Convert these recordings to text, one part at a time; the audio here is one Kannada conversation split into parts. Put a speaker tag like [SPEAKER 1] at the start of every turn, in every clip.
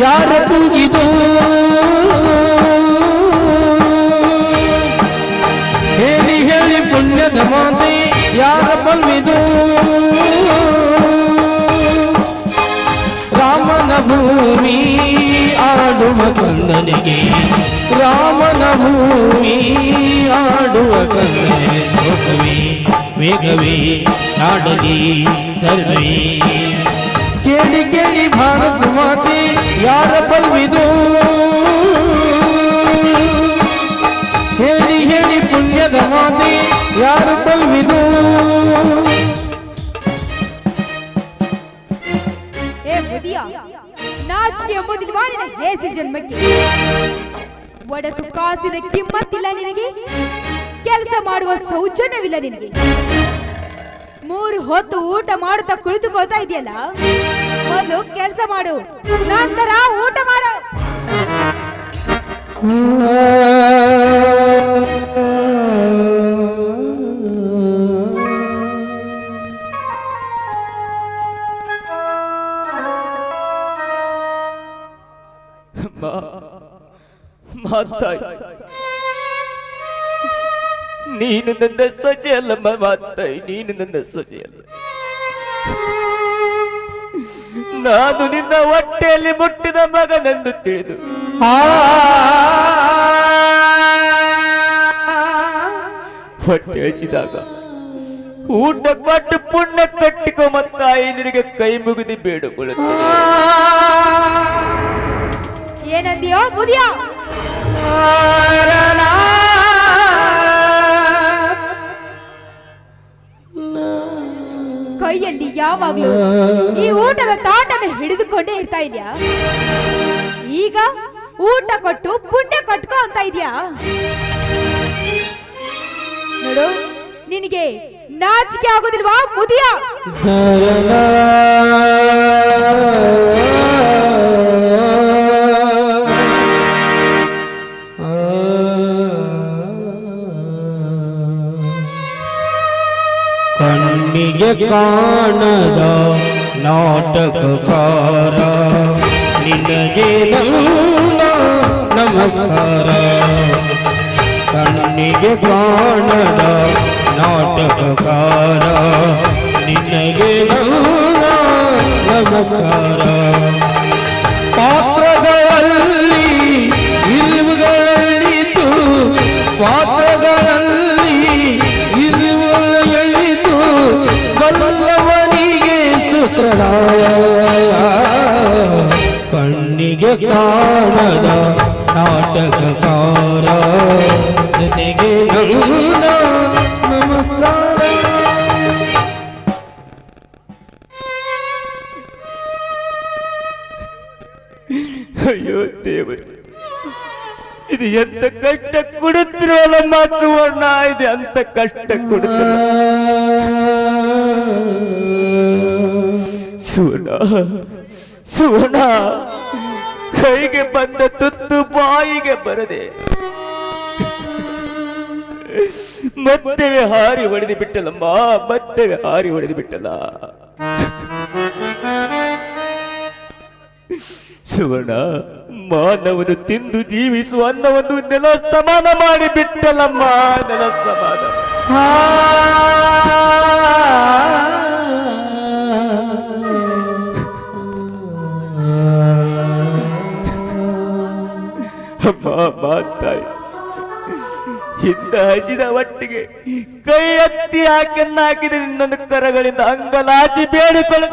[SPEAKER 1] ಯಾರ ಕೂಗಿದು ಹೇಳಿ ಹೇಳಿ ಪುಣ್ಯದ ಮಾತೆ ಯಾರ ಬಲ್ವಿದು ರಾಮನ ಭೂಮಿ ಆಡುವ ಕಂದನಿಗೆ ರಾಮನ ಭೂಮಿ ಆಡುವ ಕಂದನಿಗೆ ಶೋಕವೇ ವೇಗವೇ ನಾಡಲಿ ಧರ್ಮವೇ ಕೇಳಿ ಕೇಳಿ ಭಾರತ ಮಾತೆ ಯಾರ ಬಲ್ವಿದು? ಹೇಳಿ ಹೇಳಿ ಪುಣ್ಯದ ಮಾತೆ ಯಾರ ಬಲ್ವಿದು?
[SPEAKER 2] ನಾಚಿಕೆ ಎಂಬುದಿಲ್ವಾ ಜನ್ಮಕ್ಕೆ. ಒಡಕು ಕಾಸಿನ ಕಿಮ್ಮತ್ತಿಲ್ಲ ನಿನಗೆ, ಕೆಲಸ ಮಾಡುವ ಸೌಜನ್ಯವಿಲ್ಲ ನಿನಗೆ. ಮೂರು ಹೊತ್ತು ಊಟ ಮಾಡುತ್ತಾ ಕುಳಿತುಕೊಳ್ತಾ ಇದೆಯಲ್ಲ? ಮೊದಲು ಕೆಲಸ ಮಾಡು. ನಂತರ ಊಟ ಮಾಡು.
[SPEAKER 3] ನೀನು ನನ್ನ ಸೊಸೆ ಅಲ್ಲ ಮಾತಾಯಿ, ನೀನು ನನ್ನ ಸೊಸೆ ಅಲ್ಲ ನಾನು ನಿನ್ನ ಹೊಟ್ಟೆಯಲ್ಲಿ ಮುಟ್ಟಿದ ಮಗನೆಂದು ತಿಳಿದು. ಹೊಟ್ಟೆ ಹಚ್ಚಿದಾಗ ಊಟ ಕೊಟ್ಟು ಪುಣ್ಯ ಕಟ್ಟಿಕೊ ಮತ್ತ ಐದರಿಗೆ ಕೈ ಮುಗಿದು ಬೇಡಿಕೊಳ್ಳುತ್ತೇನೆ
[SPEAKER 2] ಏನಂದಿಯೋ ಮುದಿಯ. ಕೈಯಲ್ಲಿ ಯಾವಾಗ್ಲೂ ಈ ಊಟದ ತಾಟನ ಹಿಡಿದುಕೊಂಡೇ ಇರ್ತಾ ಇದ್ಯಾ? ಈಗ ಊಟ ಕೊಟ್ಟು ಪುಣ್ಯ ಕಟ್ಕೋ ಅಂತ ಇದ್ಯಾ? ನೋಡು, ನಿನಗೆ ನಾಚಿಕೆ ಆಗೋದಿಲ್ವಾ ಮುದಿಯ?
[SPEAKER 1] ಕಣ್ಣಿಗೆ ಕಾಣದ ನಾಟಕಕಾರ. ನಿನಗೆ ನಮಸ್ಕಾರ. ಕಣ್ಣಿಗೆ ಕಾಣದ ನಾಟಕಕಾರ. ನಿನಗೆ ನಮಸ್ಕಾರ.
[SPEAKER 3] ಇದು ಎಂತ ಕಷ್ಟ ಕೊಡುತ್ತಿರೋಲ್ಲಮ್ಮ ಸುವರ್ಣ ಇದು ಅಂತ ಕಷ್ಟ ಕೊಡುತ್ತಿರೋ ಸುವರ್ಣ ಸುವರ್ಣ, ಕೈಗೆ ಬಂದ ತುತ್ತು ಬಾಯಿಗೆ ಬರದೆ. ಮತ್ತೆ ಹಾರಿ ಹೊಡೆದು ಬಿಟ್ಟಲಮ್ಮ ಮತ್ತೆ ಹಾರಿ ಹೊಡೆದು ಬಿಟ್ಟಲ್ಲ. ಸುವರ್ಣ ಮಾನವನು ತಿಂದು ಜೀವಿಸುವ ಅನ್ನವನ್ನು ನೆಲ ಸಮಾನ ಮಾಡಿ ಬಿಟ್ಟಲಮ್ಮ ನೆಲ ಸಮಾನ ಮಾತಾಯಿ ಹಿಂದ ಹಸಿದ ಒಟ್ಟಿಗೆ ಕೈ ಎತ್ತಿ ಹಾಕನ್ನ ಹಾಕಿದ ನಿನ್ನನ್ನು ಕರಗಳಿಂದ ಅಂಗಲಾಚಿ ಬೇಡಿಕೊಳ್ಳ.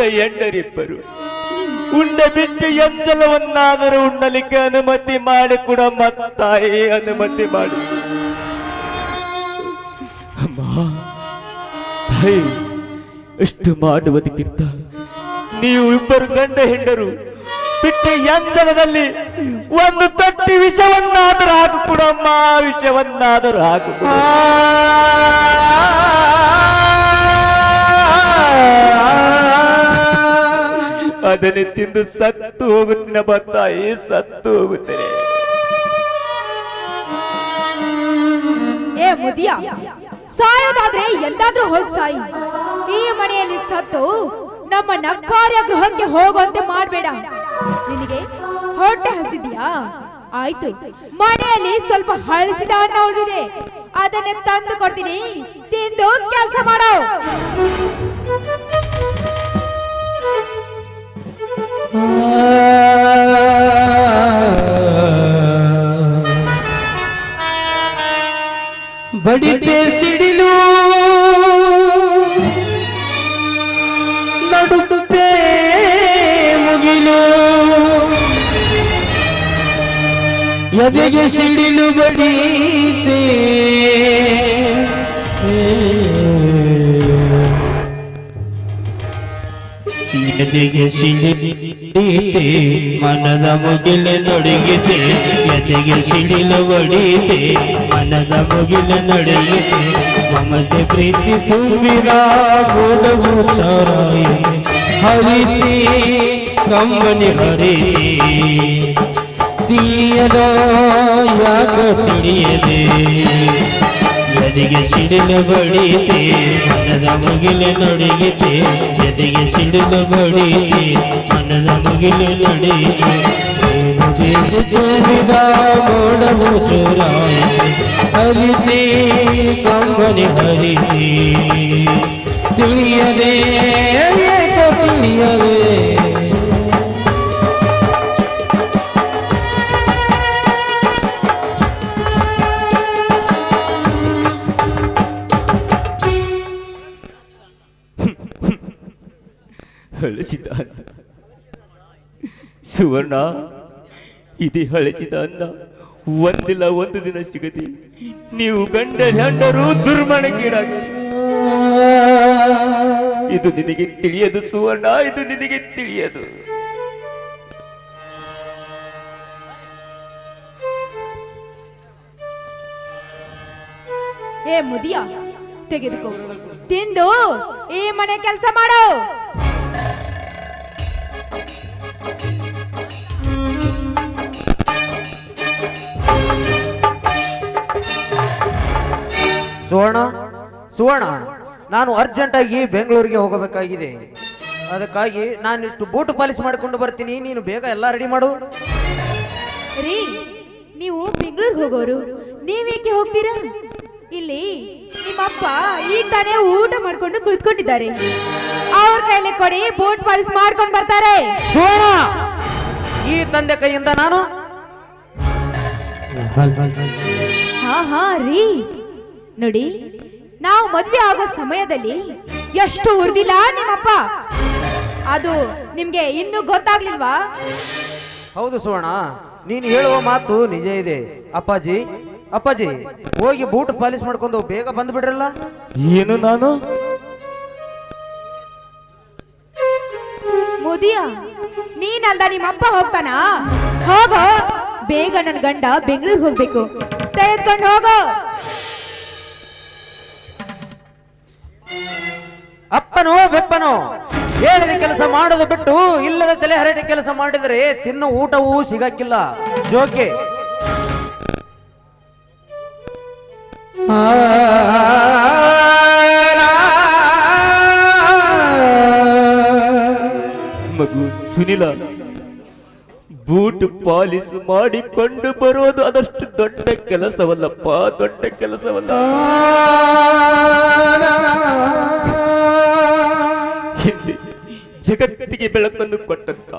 [SPEAKER 3] ನೀವು ಎಂಡರಿಬ್ಬರು ಉಂಡ ಬಿಟ್ಟು ಎಂಜಲವನ್ನಾದರೂ ಉಣ್ಣಲಿಕ್ಕೆ ಅನುಮತಿ ಮಾಡಿ ಕೂಡ ಮತ್ತಾಯಿ, ಅನುಮತಿ ಮಾಡಿ. ಅಮ್ಮ, ತಾಯಿ ಎಷ್ಟು ಮಾಡುವುದಕ್ಕಿಂತ ನೀವು ಇಬ್ಬರು ಗಂಡ ಹೆಂಡರು, ಬಿಟ್ಟ ಎಂಜಲದಲ್ಲಿ ಒಂದು ತಟ್ಟಿ ವಿಷವನ್ನಾದರೂ ಹಾಕು ಕೊಡಮ್ಮ ವಿಷವನ್ನಾದರೂ ಹಾಕು ಅದನ್ನೇ ತಿಂದು ಸತ್ತು ಹೋಗುತ್ತೀನಪ್ಪ ತಾಯಿ ಸತ್ತು ಹೋಗುತ್ತೇನೆ.
[SPEAKER 2] ಏ ಮುದಿಯ, ಸಾಯೋದಾದ್ರೆ ಎಲ್ಲಾದ್ರೂ ಹೋಗಿ ಸಾಯಿ. ಈ ಮನೆಯಲ್ಲಿ ಸತ್ತು ನಮ್ಮನ್ನ ಕಾರ್ಯಗೃಹಕ್ಕೆ ಹೋಗುವಂತೆ ಮಾಡಬೇಡ. ನಿನಗೆ ಹೊಟ್ಟೆ ಹಸಿದ್ಯಾ? ಆಯ್ತು, ಮನೆಯಲ್ಲಿ ಸ್ವಲ್ಪ ಹಳಸಿದ ಅನ್ನ ಉಳಿದಿದೆ. ಅದನ್ನೇ ತಂದು ಕೊಡ್ತೀನಿ. ತಿಂದು ಕೆಲಸ ಮಾಡೋ.
[SPEAKER 1] ಬಡಿತೆ ಸಿಡಿಲು. ನಡುತ್ತೆ ಮುಗಿಲು. ಎದೆಗೆ ಸಿಡಿಲು ಬಡೀತೆ ಎದೆಗೆ ಸಿಡಿಲೀತೆ ಮನದ ಮುಗಿಲು ನೊಡಗಿದೆ ಎದೆಗೆ ಸಿಡಿಲು ಒಡಿತೆ, ಮನದ ಮುಗಿಲು ನೊಡಗಿದೆ ಮಮತೆ ಪ್ರೀತಿ ತುಂಬಿರ ಗೋಡವು ಸಾರಾಯಿತೆ. ಹರಿತಿ, ಕಂಬನಿ ಹರಿತಿ ತಿಳಿಯದ ಯಾಕ ತಿಳಿಯದೆ ಎದೆಗೆ ಸಿಡಿಲು ಬಡೀತೆ, ಮನದ ಮುಗಿಲು ನೊಡಗಿದೆ ಎದೆಗೆ ಸಿಡಿಲು ಬಡೀತೆ, ಮನದ ಮುಗಿಲು ನೊಡಗಿದೆ ತುಂಬಿದ ಮೋಡವು ಚೂರಾಯಿತೆ ಹರಿತಿ, ಕಂಬನಿ ಹರಿತಿ. ತಿಳಿಯದೆ ತಿಳಿಯದೆ
[SPEAKER 3] ಸುವರ್ಣ ಇದೇ ಹಳಸಿದ ಅನ್ನ. ಒಂದಿಲ್ಲ ಒಂದು ದಿನ ಸಿಗದೆ. ನೀವು ಗಂಡ ಹೆಂಡರು ದುರ್ಮಣಗೀಡಾಗಿ ಇದು ನಿನಗೆ ತಿಳಿಯದು ಸುವರ್ಣ, ಇದು ನಿನಗೆ ತಿಳಿಯದು.
[SPEAKER 2] ಏ ಮುದಿಯ, ತೆಗೆದುಕೋ. ತಿಂದು, ಈ ಮನೆ ಕೆಲಸ ಮಾಡೋ.
[SPEAKER 4] ಸುವರ್ಣ ನಾನು ಅರ್ಜೆಂಟಾಗಿ ಬೆಂಗಳೂರಿಗೆ ಹೋಗಬೇಕಾಗಿದೆ. ಅದಕ್ಕಾಗಿ ನಾನು ಇಷ್ಟು ಬೂಟ್ ಪಾಲಿಸ್ ಮಾಡಿಕೊಂಡು ಬರ್ತೀನಿ. ನೀನು ಬೇಗ ಎಲ್ಲ ರೆಡಿ ಮಾಡು.
[SPEAKER 2] ರೀ ನೀವು ಬೆಂಗಳೂರು ಹೋಗೋರು ನೀವೇಕೆ ಹೋಗ್ತೀರಾ? ಇಲ್ಲಿ ನಿಮ್ಮಪ್ಪ ಈಗ ತಾನೇ ಊಟ ಮಾಡ್ಕೊಂಡು ಕುಳಿತುಕೊಂಡಿದ್ದಾರೆ. ಅವ್ರ ಕೈಲಿ ಕೊಡಿ ಬೋಟ್ ಪಾಲಿಸ್ ಮಾಡ್ಕೊಂಡು ಬರ್ತಾರೆ.
[SPEAKER 4] ಸುವರ್ಣ ಈ ತಂದೆ ಕೈಯಿಂದ ನಾನು?
[SPEAKER 2] ಹಾ ಹಾ ರೀ. ನೋಡಿ ನಾವು ಮದುವೆ ಆಗೋ ಸಮಯದಲ್ಲಿ ಎಷ್ಟು ಉರ್ದಿಲ್ಲ ನಿಮ್ಮಪ್ಪ. ಅದು ನಿಮ್ಗೆ ಇನ್ನೂ ಗೊತ್ತಾಗ್ಲಿಲ್ವಾ?
[SPEAKER 4] ಹೌದು ಸುವರ್ಣ ನೀನು ಹೇಳುವ ಮಾತು ನಿಜ ಇದೆ. ಅಪ್ಪಾಜಿ ಅಪ್ಪಾಜಿ ಹೋಗಿ ಬೂಟ್ ಪಾಲಿಶ್ ಮಾಡ್ಕೊಂಡು ಬೇಗ ಬಂದ್ಬಿಡ್ರಲ್ಲ
[SPEAKER 3] ಏನು ನಾನು?
[SPEAKER 2] ಮೋದಿಯ ನೀನಲ್ದ ನಿಮ್ಮಪ್ಪ ಹೋಗ್ತಾನ? ಹೋಗೋ ಬೇಗ ನನ್ನ ಗಂಡ ಬೆಂಗಳೂರು ಹೋಗ್ಬೇಕು. ತೆಗೆದ್ಕೊಂಡು ಹೋಗೋ.
[SPEAKER 4] ಅಪ್ಪನೋ ಬೆಪ್ಪನು. ಹೇಳಿದ ಕೆಲಸ ಮಾಡೋದು ಬಿಟ್ಟು ಇಲ್ಲದ ತಲೆ ಹರಡಿ ಕೆಲಸ ಮಾಡಿದರೆ ತಿನ್ನು ಊಟವೂ ಸಿಗಕ್ಕಿಲ್ಲ. ಜೋಕೆ.
[SPEAKER 3] ಮಗು ಸುನಿಲ, ಬೂಟ್ ಪಾಲಿಸ್ ಮಾಡಿಕೊಂಡು ಬರೋದು ಅದಷ್ಟು ದೊಡ್ಡ ಕೆಲಸವಲ್ಲಪ್ಪ, ದೊಡ್ಡ ಕೆಲಸವಲ್ಲ. ಜಗತ್ತಿಗೆ ಬೆಳಕನ್ನು ಕೊಟ್ಟಂತ.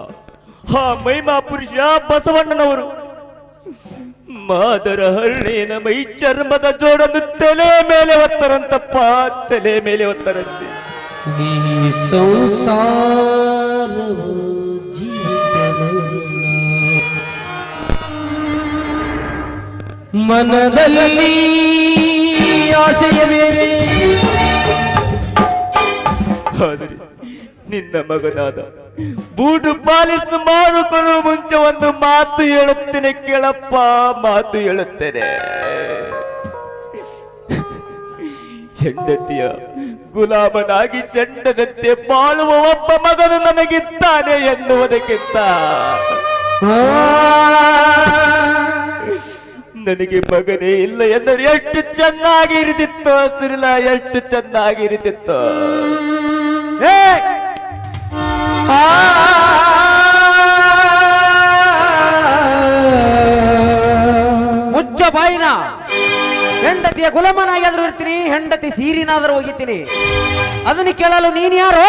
[SPEAKER 3] ಆ ಮೈಮಾ ಪುರುಷ ಬಸವಣ್ಣನವರು. ಮಾದರ ಹರಳೇನ ಮೈ ಚರ್ಮದ ಜೋಡನ್ನು ತಲೆ ಮೇಲೆ ಒತ್ತರಂತಪ್ಪ ತಲೆ ಮೇಲೆ ಒತ್ತರಂತೆ.
[SPEAKER 1] ಸಂಸಾರವು ಮನದಲ್ಲಿ ಆಶಯ ಬೇರೆ
[SPEAKER 3] ಆದರೆ ನಿನ್ನ ಮಗನಾದ. ಬೂಟು ಪಾಲಿಸ್ ಮಾಡಿಕೊಳ್ಳುವ ಮುಂಚೆ ಒಂದು ಮಾತು ಹೇಳುತ್ತೇನೆ ಕೇಳಪ್ಪ, ಮಾತು ಹೇಳುತ್ತೇನೆ. ಹೆಂಡತಿಯ ಗುಲಾಮನಾಗಿ ಸೆಂಡದಂತೆ ಬಾಳುವ ಒಬ್ಬ ಮಗನು ನನಗಿದ್ದಾನೆ ಎನ್ನುವುದಕ್ಕಿಂತ. ನನಗೆ ಮಗನೇ ಇಲ್ಲ ಎಂದರೆ ಎಷ್ಟು ಚೆನ್ನಾಗಿ ಇರಿತಿತ್ತು ಸುನಿಲ ಎಷ್ಟು ಚೆನ್ನಾಗಿ ಇರಿತಿತ್ತು!
[SPEAKER 4] ಮುಚ್ಚ ಬಾಯಿನ. ಹೆಂಡತಿಯ ಗುಲಾಮನಾಗಾದ್ರೂ ಇರ್ತೀನಿ ಹೆಂಡತಿ ಸೀರಿನಾದ್ರೂ ಹೋಗಿದ್ದೀನಿ ಅದನ್ನು ಕೇಳಲು ನೀನ್ ಯಾರು?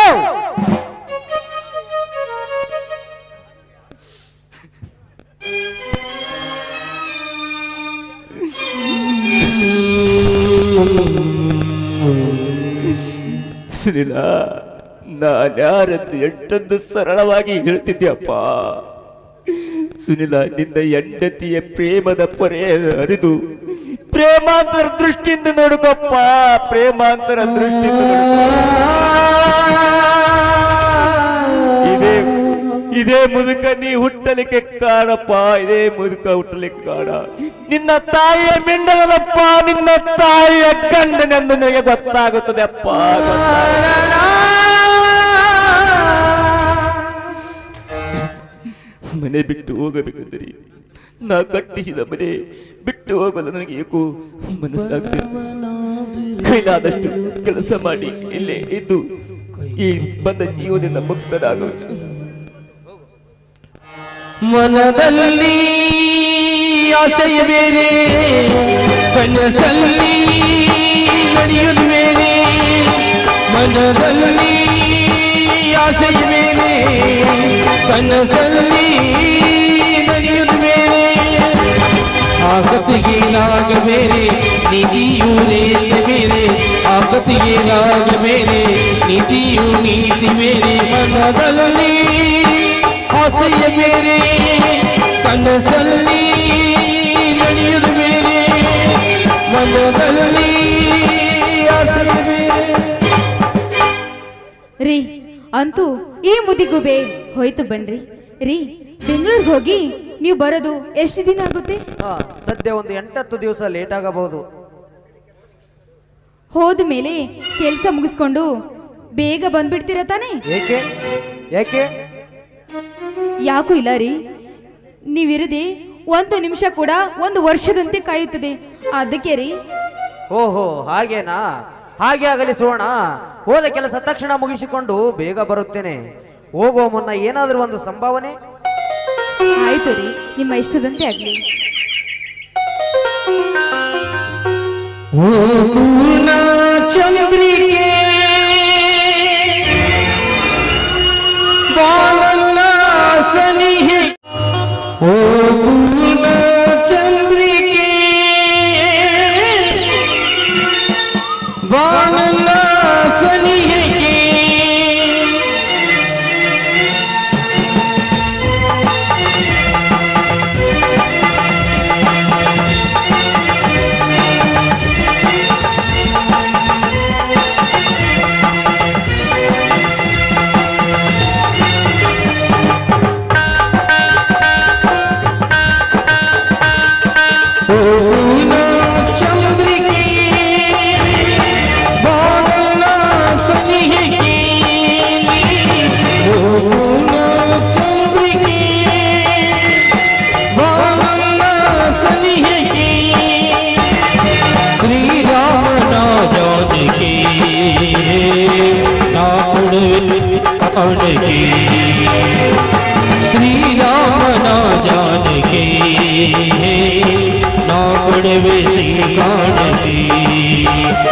[SPEAKER 3] ಸುನಿಲ ನಾನ್ಯಾರದ್ದು ಎಷ್ಟೊಂದು ಸರಳವಾಗಿ ಹೇಳ್ತಿದ್ಯಪ್ಪ. ಸುನಿಲ, ನಿನ್ನ ಹೆಂಡತಿಯ ಪ್ರೇಮದ ಪೊರೆ ಅರಿದು ಪ್ರೇಮಾಂತರ ದೃಷ್ಟಿಯಿಂದ ನೋಡುಗಪ್ಪ. ಪ್ರೇಮಾಂತರ ದೃಷ್ಟಿಯಿಂದ. ಇದೇ ಇದೇ ಮುದುಕ ನೀ ಹುಟ್ಟಲಿಕ್ಕೆ ಕಾಣಪ್ಪ. ಇದೇ ಮುದುಕ ಹುಟ್ಟಲಿಕ್ಕೆ ಕಾಣ. ನಿನ್ನ ತಾಯಿಯ ಮಿಂಡಲಪ್ಪ ನಿನ್ನ ತಾಯಿಯ ಗಂಡನೆಂದು ನಿನಗೆ ಗೊತ್ತಾಗುತ್ತದೆ ಅಪ್ಪ ಮನೆ ಬಿಟ್ಟು ಹೋಗಬೇಕೆಂದರೆ. ನಾ ಕಟ್ಟಿಸಿದ ಮನೆ ಬಿಟ್ಟು ಹೋಗಲು ನನಗೆ ಏಕೋ ಮನಸ್ಸಾಗ್ತದೆ ಕೈಲಾದಷ್ಟು ಕೆಲಸ ಮಾಡಿ ಇಲ್ಲೇ ಇದ್ದು ಈ ಬಂದ ಜೀವನದಿಂದ ಮುಕ್ತರಾಗಬೇಕು
[SPEAKER 1] ಮನದಲ್ಲಿ ಆಸೆಯ ಬೇರೆ, ಕನಸಲ್ಲಿ ನಡೆಯುವುದು ಬೇರೆ. ಮನದಲ್ಲಿ ಆಸೆಯ ಬೇರೆ ಕನಸಲ್ಲಿ ನಡೆಯುತ್ತೇನೆ ಬೇರೆ ನಾಗ ಬೇರೆ ನಿಧಿಯು ರೇತ ಬೇರೆ ಆಗತಿಗೆ ನಾಗ ಬೇರೆ ನಿಧಿಯು ನೀತಿ ಬೇರೆ ಮನದಲ್ಲಿ ಆಸೆಯ ಬೇರೆ ಕನಸಲ್ಲಿ ನಡೆಯುವುದು ಬೇರೆ ಮನದಲ್ಲಿ ಆಸೆಯ ಬೇರೆ
[SPEAKER 2] ರೀ ಅಂತೂ ಈ ಮುದಿಗುಬೆ ಹೋಯ್ತು ಬನ್ರಿ. ರೀ ಬೆಂಗಳೂರಿಗೆ ಹೋಗಿ ನೀವು ಬರೋದು ಎಷ್ಟು ದಿನ ಆಗುತ್ತೆ?
[SPEAKER 4] ಸದ್ಯ ಒಂದು ಎಂಟತ್ತು ದಿವಸ ಲೇಟ್ ಆಗಬಹುದು.
[SPEAKER 2] ಹೋದ ಮೇಲೆ ಕೆಲಸ ಮುಗಿಸ್ಕೊಂಡು ಬೇಗ ಬಂದ್ಬಿಡ್ತೀರ ತಾನೇ?
[SPEAKER 4] ಏಕೆ? ಯಾಕೆ
[SPEAKER 2] ಯಾಕೂ ಇಲ್ಲ ರೀ. ನೀವಿರದೆ ಒಂದು ನಿಮಿಷ ಕೂಡ ಒಂದು ವರ್ಷದಂತೆ ಕಾಯುತ್ತದೆ. ಅದಕ್ಕೆ ರೀ.
[SPEAKER 4] ಓಹೋ ಹಾಗೇನಾ? ಹಾಗೆ ಆಗಲಿ ಸುವರ್ಣ. ಹೋದ ಕೆಲಸ ತಕ್ಷಣ ಮುಗಿಸಿಕೊಂಡು ಬೇಗ ಬರುತ್ತೇನೆ. ಹೋಗುವ ಮುನ್ನ ಏನಾದರೂ ಒಂದು ಸಂಭಾವನೆ?
[SPEAKER 2] ಆಯ್ತು ರೀ ನಿಮ್ಮ ಇಷ್ಟದಂತೆ ಆಗಲಿ.
[SPEAKER 1] ಚಂದ್ರಿಕೆ ಬಾಲನ್ನ ಸನಿಹೆ ಓ ಬಾಲನ್ನ ना पड़े भी सिंह
[SPEAKER 2] दी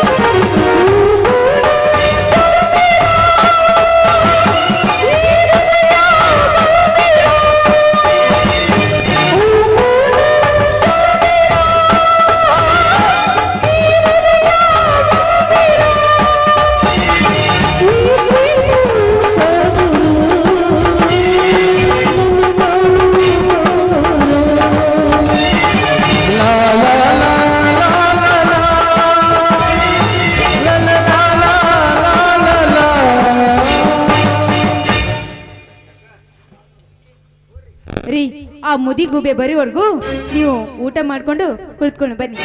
[SPEAKER 2] ಆ ಮುದಿಗುಬೆ ಬರೋವರೆಗೂ ನೀವು ಊಟ ಮಾಡ್ಕೊಂಡು ಕುಳಿತುಕೊಂಡು ಬನ್ನಿ.